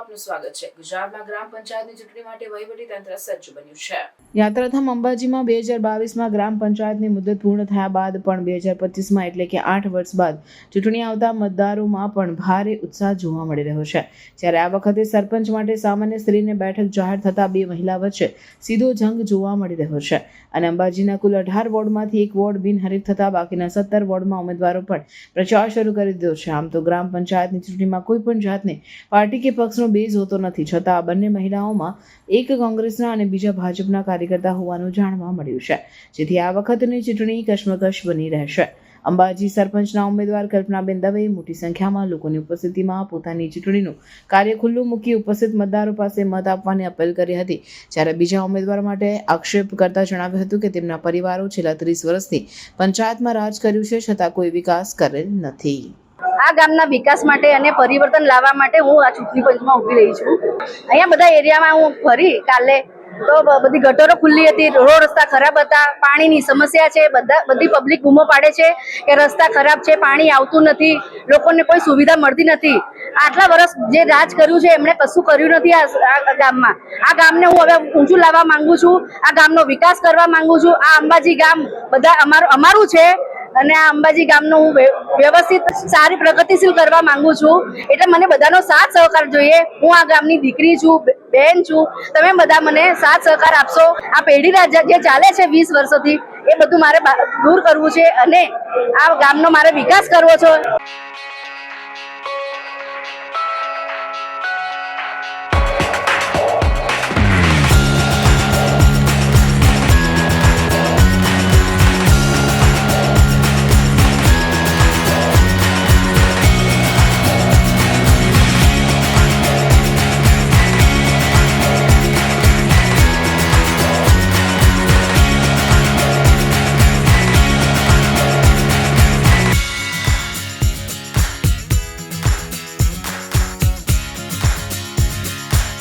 આપનું સ્વાગત છે. ગુજરાતમાં ગ્રામ પંચાયતની ચૂંટણી માટે વહીવટી સજ્જ બન્યું છે. યાત્રાધામ અંબાજીમાં બે હજાર બાવીસમાં ગ્રામ પંચાયતની મુદત પૂર્ણ થયા બાદ પણ બે હજાર પચીસમાં એટલે કે આઠ વર્ષ બાદ ચૂંટણી આવતા મતદારોમાં પણ ભારે ઉત્સાહ જોવા મળી રહ્યો છે. જ્યારે આ વખતે સરપંચ માટે સામાન્ય સ્ત્રીને બેઠક જાહેર થતાં બે મહિલા વચ્ચે સીધો જંગ જોવા મળી રહ્યો છે. અને અંબાજીના કુલ અઢાર વોર્ડમાંથી એક વોર્ડ બિનહરીફ થતાં બાકીના સત્તર વોર્ડમાં ઉમેદવારો પણ પ્રચાર શરૂ કરી દીધો છે. આમ તો ગ્રામ પંચાયતની ચૂંટણીમાં કોઈ પણ જાતની પાર્ટી કે પક્ષનો બેઝ હોતો નથી. છતાં આ બંને મહિલાઓમાં એક કોંગ્રેસના અને બીજા ભાજપના કાર્યકર્તા હોવાનું જાણવા મળ્યું છે. જેથી આ વખતની ચૂંટણી કશ્મકશ બની રહેશે. અંબાજી સરપંચના ઉમેદવાર કલ્પનાબેન દવેએ મોટી સંખ્યામાં લોકોની ઉપસ્થિતિમાં પોતાની ચૂંટણીનું કાર્ય ખુલ્લું મૂકી ઉપસ્થિત મતદારો પાસે મત આપવાની અપીલ કરી હતી. જ્યારે બીજા ઉમેદવાર માટે આક્ષેપ કરતા જણાવ્યું હતું કે તેમના પરિવારો છેલ્લા ત્રીસ વર્ષથી પંચાયતમાં રાજ કર્યું છે, છતાં કોઈ વિકાસ કરેલ નથી. આ ગામના વિકાસ માટે અને પરિવર્તન લાવવા માટે હું આ ચૂંટણી પંચમાં ઊભી રહી છું. અહીંયા બધા એરિયામાં હું ફરી કાલે તો બધી ગટરો ખુલ્લી હતી, રોડ રસ્તા ખરાબ હતા, પાણીની સમસ્યા છે, બધા બધી પબ્લિક બૂમો પાડે છે કે રસ્તા ખરાબ છે, પાણી આવતું નથી, લોકોને કોઈ સુવિધા મળતી નથી. આટલા વર્ષ જે રાજ કર્યું છે, એમણે કશું કર્યું નથી આ ગામમાં. આ ગામને હું હવે ઊંચું લાવવા માંગુ છું, આ ગામનો વિકાસ કરવા માંગુ છું. આ અંબાજી ગામ બધા અમારું અમારું છે અને આ અંબાજી ગામનો હું વ્યવસ્થિત સારી પ્રગતિશીલ કરવા માંગુ છું. એટલે મને બધાનો સાથ સહકાર જોઈએ. હું આ ગામની દીકરી છું બેન છું. તમે બધા મને સાથ સહકાર આપશો. આ પેઢી રાજા જે ચાલે છે વીસ વર્ષોથી, એ બધું મારે દૂર કરવું છે અને આ ગામનો મારે વિકાસ કરવો છે.